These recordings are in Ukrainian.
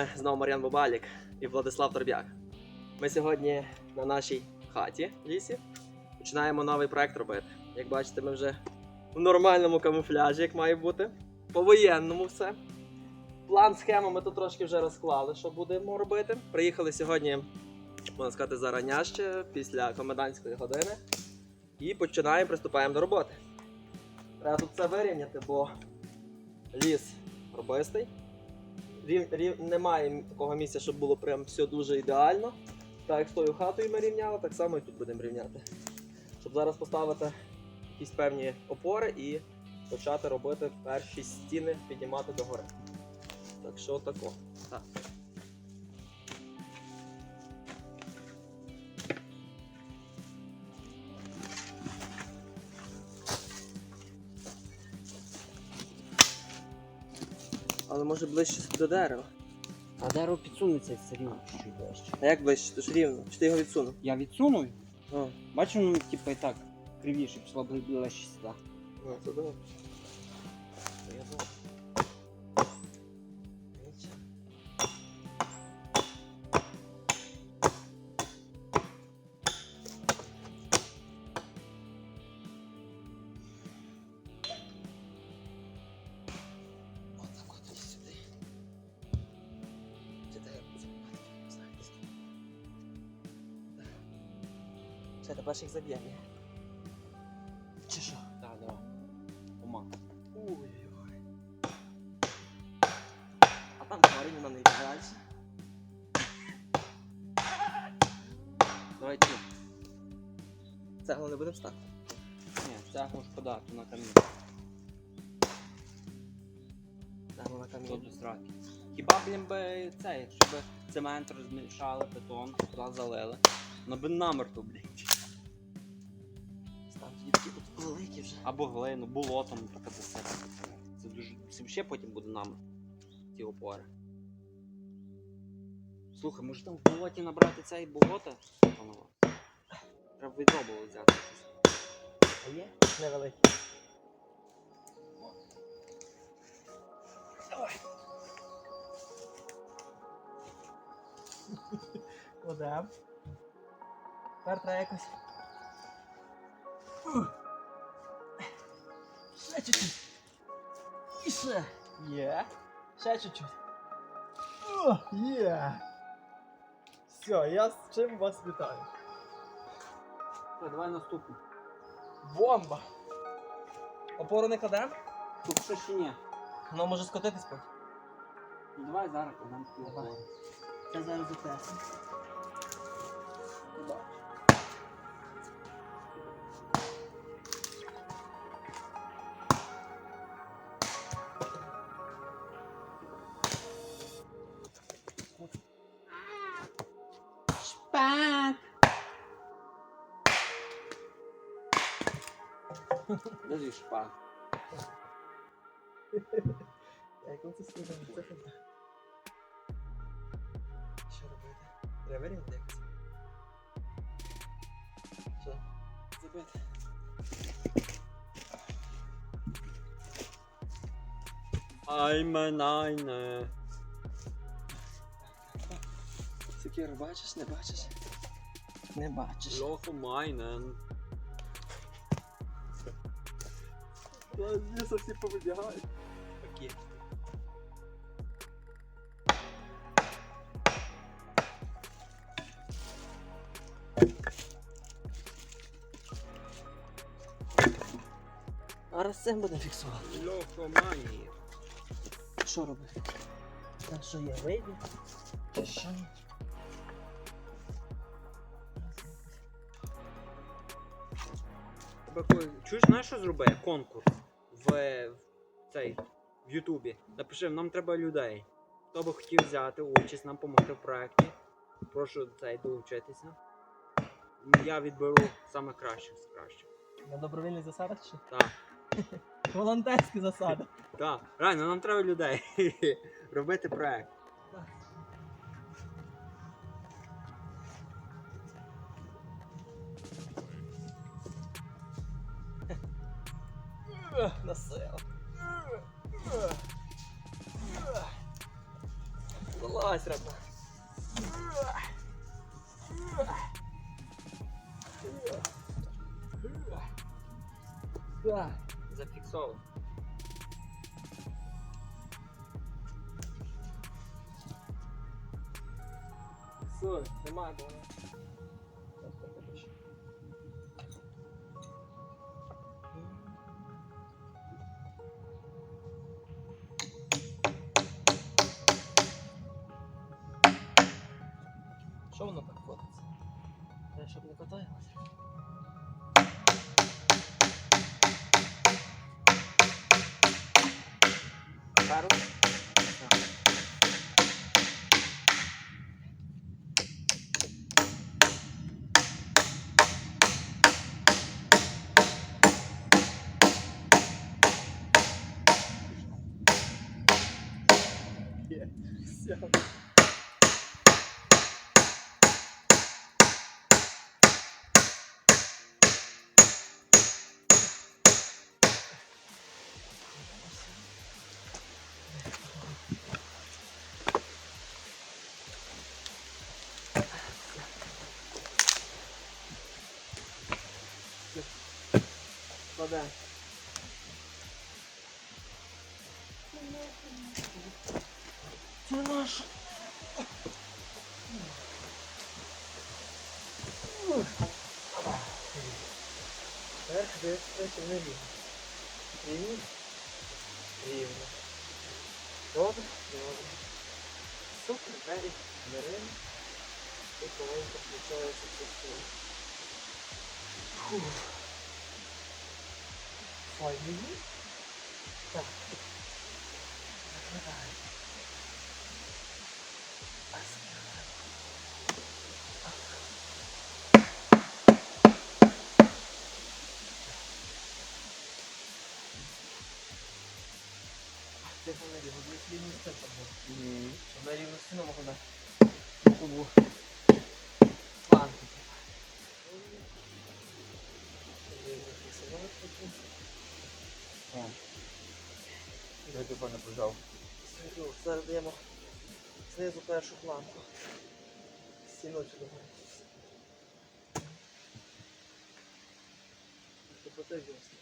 вами знову Мар'ян Бабалік і Владислав Торбяк. Ми сьогодні на нашій хаті в лісі починаємо новий проект робити. Як бачите, ми вже в нормальному камуфляжі, як має бути. По-воєнному все. План схему ми тут трошки вже розклали, що будемо робити. Приїхали сьогодні, можна сказати, зараняще, після комендантської години. І починаємо, приступаємо до роботи. Треба тут це вирівняти, бо ліс робистий. Рів, рів, немає такого місця, щоб було прям все дуже ідеально. Так як з тою хатою ми рівняли, так само і тут будемо рівняти. Щоб зараз поставити якісь певні опори і почати робити перші стіни, піднімати догори. Так що тако. Так. Але може ближче до дерева. А дерево підсунеться все рівно чуть-чуть ближче. А як ближче? То ж рівно. Чи ти його відсунув? Я відсунув, О, бачу, ну, типу, і так, кривіше, пішло ближче сюди. А, це добре. Все, тепер їх заб'ємо. Чи що? Так, давай. Ома. Ой-ой-ой. А там тварини на неї далі. Давай ті. Цеглу не будемо ставити. Ні, цягу шкода, то на камінь. Цеглу на камінь. до сраки. Хіба, блін, би цей, щоб цемент розмішали, бетон, туди залили. Ну би намертво, блін. Великі вже. Або глину, болотом, таке це все. Це дуже. Це ще потім буде намертво. Ті опори. Слухай, може там в болоті набрати цей болото? Панове? Треба відро було взяти. А є? Невеликі. Давай. Кладем. Тепер треба якось. Ще чуть-чуть. І ще. Є. Ще чуть-чуть. О, є. Все, я з чим вас вітаю. Так, давай наступну. Бомба! Опору не кладем? Тут що ще ні. Воно може скотитись потім. Ну давай зараз Давай. Це зараз затесимо. Шпак! Твій шпак? Як он це складає? Це що? Що робити? Треба вирівняти якось. Що? Забити. Айменайне. Сокиру бачиш, не бачиш? Не бачиш. Лохомайнен. Ліса всі повидягають. Окей. Зараз цим буде фіксувати. Лохомайні. Що робити? Так що є вийде? Чи що? Чуєш, знаєш, що зроби? Конкурс в, в цей в Ютубі. Напиши, нам треба людей. Хто би хотів взяти участь, нам допомогти в проєкті. Прошу цей долучитися. Я відберу саме кращих з кращих. На добровільних засадах чи? Так, Волонтерські засади. так. Реально, нам треба людей. Робити проєкт. На силу. Злазь. Да, зафиксован. Все, немає було. Все. Складаємо. Це наш. Вверх, вниз, вище, не рівно. Рівно. Рівно. Добре, добре. Супер, двері, дверима. І повинно включається частина. Фух. Файний. Так. Закриваємо. Або. Щоб на рівну стіну могла кубу. Планку. Я тебе не. Знизу, зараз даємо знизу першу планку. Стіну сюди. Тобто це вісім.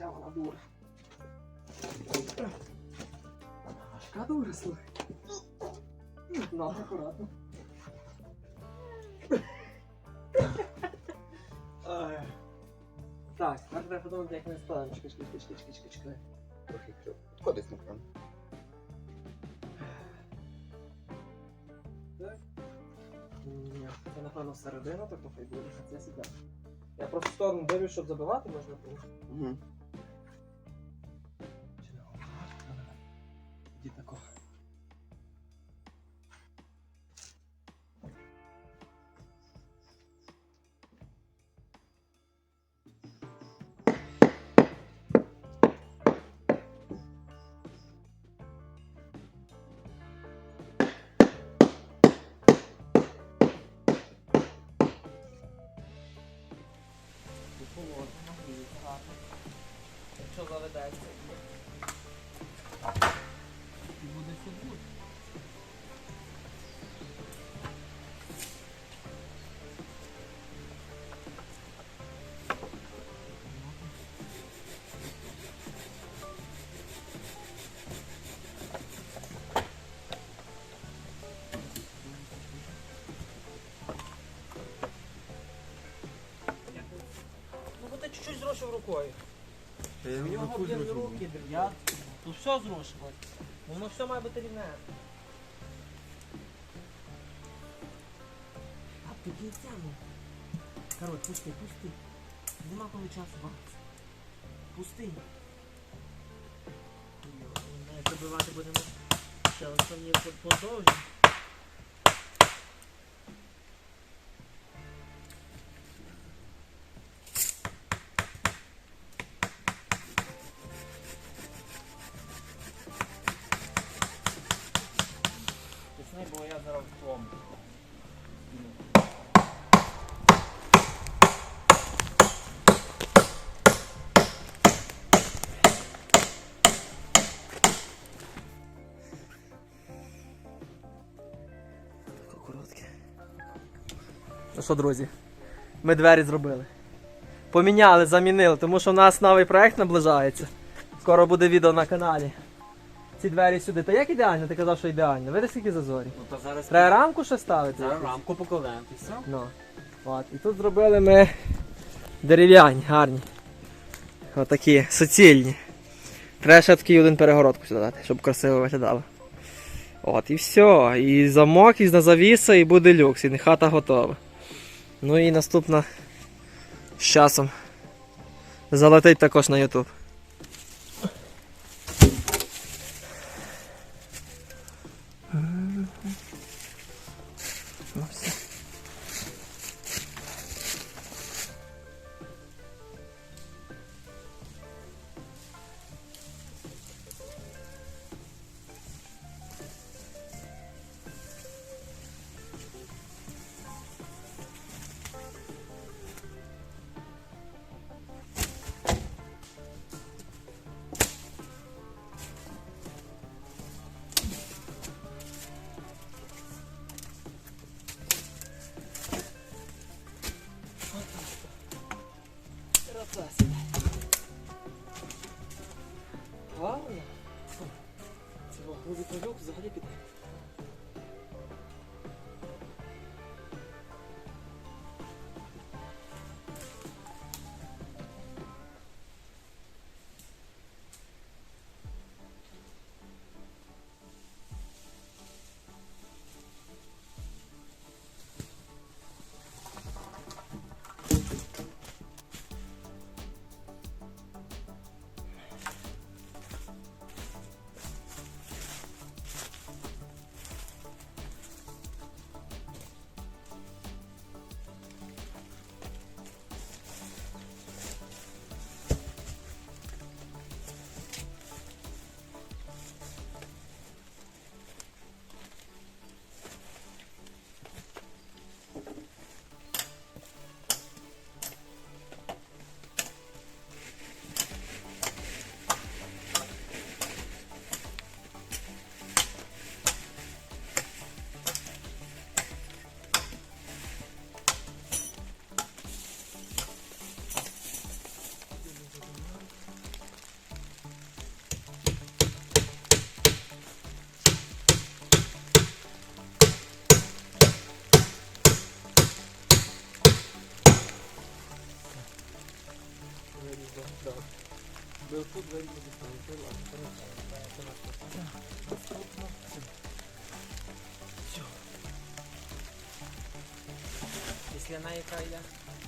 Йолки-палки, вона дура. Дура, слухай. Ну, акуратно. Ай. Так, тепер треба подумати, як ми складемо. Чекай, чекай, чекай, чекай, чекай, чекай. Трохи крив. Ходить на кран. Ні, це напевно середина, так хай буде, це сюди. Я просто в сторону дивлюсь, щоб забивати можна було. Угу. Іди чуть-чуть рукою. У нього блін, руки дріб'ят. Тут все зрушилось. Воно все має бути рівне. До кінця, ну. Коротше, пусти, пусти. Нема коли часу бавитися. Пусти. Не прибивати будемо ще останні подовжі. Тисни, Що, друзі, ми двері зробили. Поміняли, замінили, тому що у нас новий проект наближається. Скоро буде відео на каналі. Ці двері сюди. Та як ідеально? Ти казав, що ідеально. Видиш, скільки зазорі? Ну то зараз Треба рамку ще ставити? якусь? рамку покладемо і все. Ну. От. І тут зробили ми дерев'яні, гарні. Отакі, суцільні. Треба ще такий один перегородку сюди дати, щоб красиво виглядало. От, і все. І замок, і завіса, і буде люкс, і хата готова. Ну і наступна з часом залетить також на YouTube. Після яка йде?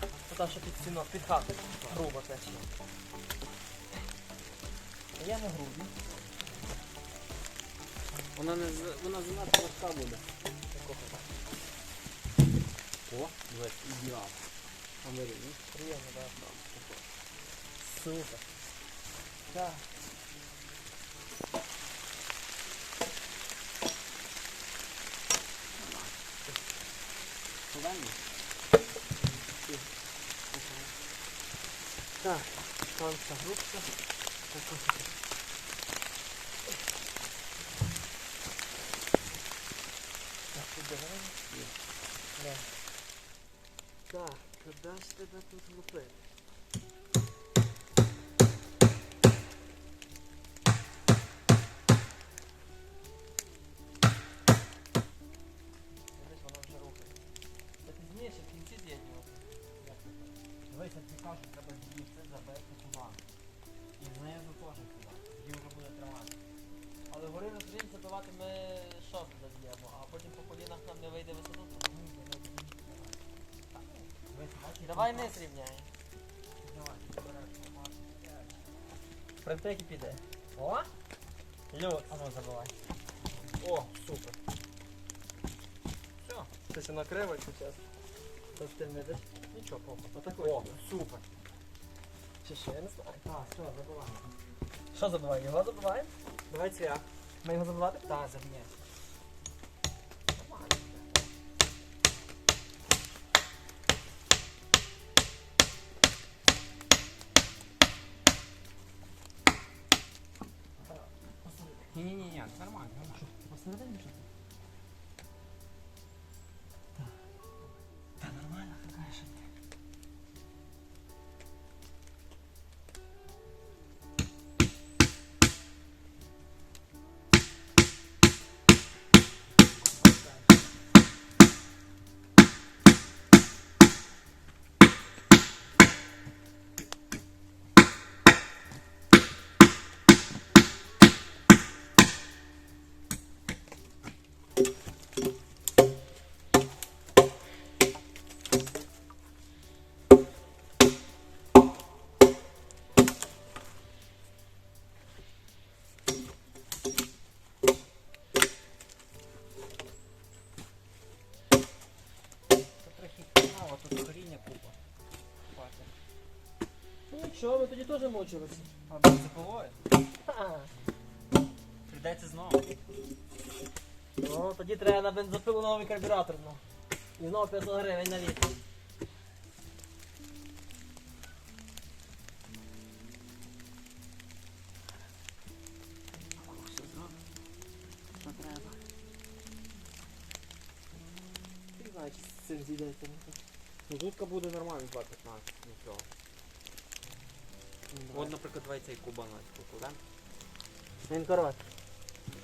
Ну та, що під стінок, під хату. Грубо точно. А я не грубий. Вона не вона занадто легка буде. Такого. О, дивись, ідеал. Вирівні. Приємно, да. Супер. Так. Так, танка грубка. Так, ось. Так. Да. Так, куди ж тебе тут лупити? Дивися, кажуть, треба звідси забити туди. І знизу теж туди. Тоді вже буде тримати. Але гори на стрім забивати ми шоп заб'ємо, а потім по колінах нам не вийде висоту. Давай не зрівняй. Давай, береш. Фронтеки піде. О! Люд. А ну забивай. О, супер. Все. Щось криво, якщо чесно. Ти видиш? Нічого, похуй. Отак О, супер. Чи що, я не знаю. Так, все, забивай. Що забиваємо? Його забиваємо? Давай цвях. Ми його забивати? Так, заб'є. Ні-ні-ні, це нормально, нормально. Посередині що? Та Ну ми тоді теж мучилися. А бензопилою? Ха. Прийдеться знову. Ну, тоді треба на бензопилу новий карбюратор. Ну. І знову 500 гривень на літр. Що? Що? Ти знаєш, з цим зійдеться. Ну тут буде нормально 2.15, нічого. От, наприклад, давай цей кубанець покладемо. Він коротко.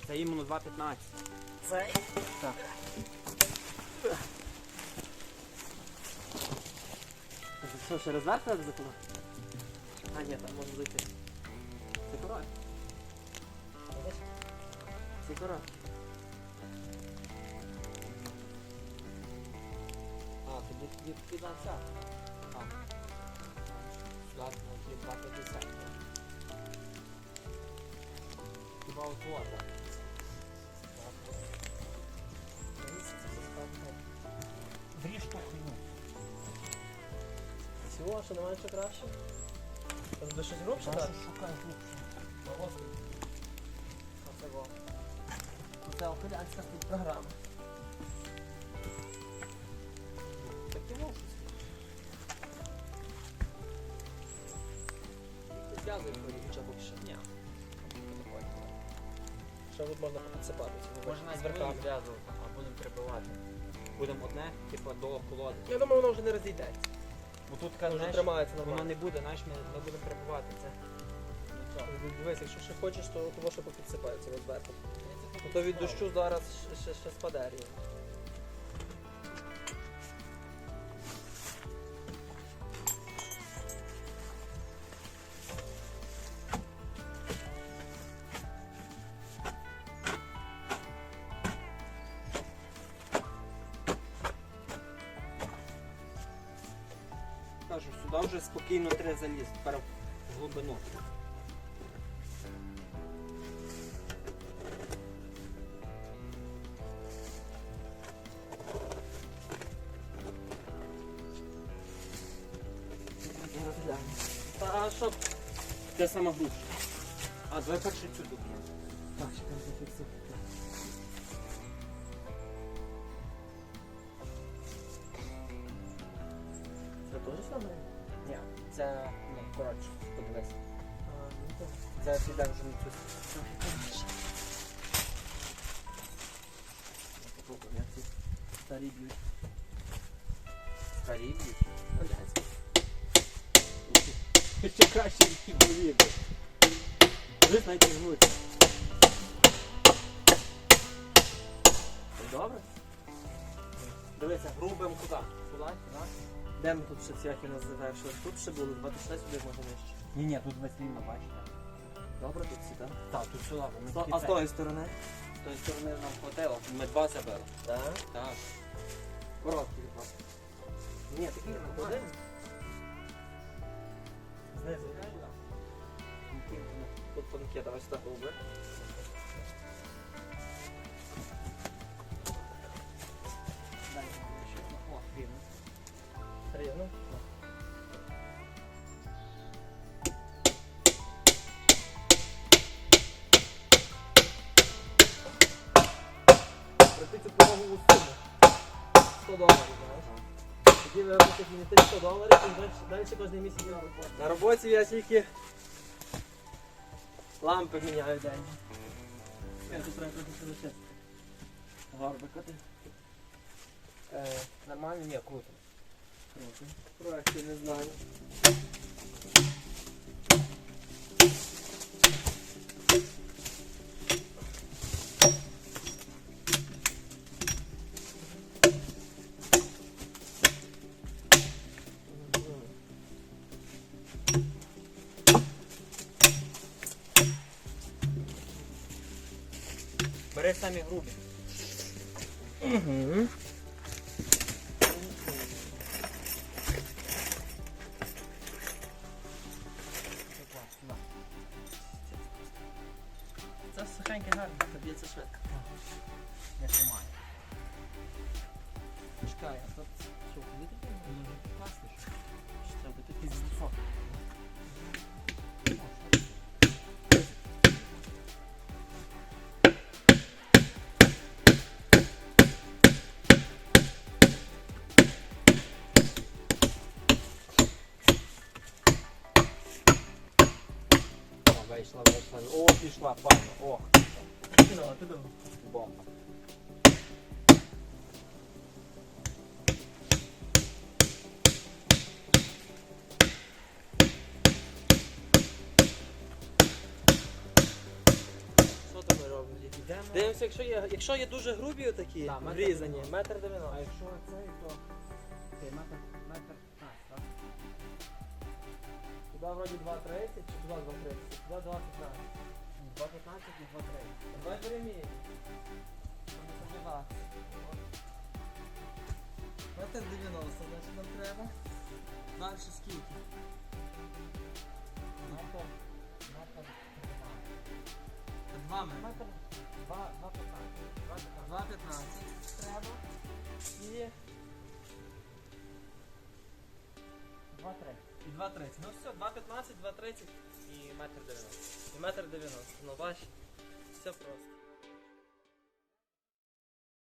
Це іменно 2.15. Цей? Так. Що, ще розверх треба закладати? А, ні, там можна зайти. Це. Бачиш? Це коротко. А, тоді тоді тоді ця. Там. Сюди тоді 2.50. Хіба от вот, так. Вріж ту хуйню. Всього, що немає що краще? Тобі щось грубше так? що шукаєш лучше? Оце во. Це опилянська тут програма. Такі лучше. Вроді хоча поки що. Ні. Що тут можна підсипати? Навіть не зв'язувати, а будемо прибивати. Будемо одне, типу, до колоди. Я думаю, воно вже не розійдеться. Бо тут Воно вже тримається воно нормально. не буде, знаєш, ми, ми будемо прибивати це. Нічого. Дивись, якщо ще хочеш, то того ще попідсипається зверху. Ну, То від дощу зараз ще, ще, ще спаде рівно. Сюди вже спокійно треба залізти, тепер в глибину. Та що? Це саме глибше. А, давай перше цю духну. Так, чекай, зафіксуй. Це теж саме? Ні, це, ну, коротше, подивись. Зараз підемо вже на цю. Попробуємо, як ці старі б'ють. Старі б'ють. Блядь. Ще краще ніж нові. Ви знаєте, гнуться. Добре? Дивися, грубим куди? Сюди, сюди. Де ми тут ще цвяхи називаємо? Що тут ще були? Два тисячі сюди можна нижче. Ні, ні, тут весь рівно, бачите. Добре, тут всі, так? Так, тут сюди. ми Сто- А з тої сторони? з тої сторони нам хватило. Ми два забили. Так. Так. Короткий від вас. Ні, такий не один. Знизу. Тут панки, давай сюди голуби. Мені тих 100 доларів, і далі, кожен місяць я на роботі. На роботі я тільки лампи міняю день. Я тут треба трохи гарбикати. Е, нормально? Ні, круто. Круто. Проекти не знаю. Самі грубі. Угу. Це сухеньке гарно, тобі це швидко. Тримай. Чекай, а тут що? Дуже класно. що. Треба звук? О, пішла, пані. Ох, Ну, а ти бомба. Що там ми робимо? Йдемо. Дивимося, якщо є, якщо є дуже грубі такі, Да, метр врізані, дев'яносто. метр А якщо цей, то... Цей метр, метр 15, так? Туди вроді 2,30 чи туди 2,30? Туди 2,15. 2,15 і 2,30. Давай переміряємо. Метр 90, значить нам треба. Далі скільки? Метр, метр 2 метри. Метр 2, 2,15. 2,15 треба. І, 2,30. І 2,30. Ну все, 2,15, 2,30 І метр 90. і метр 90. Ну бач, все просто.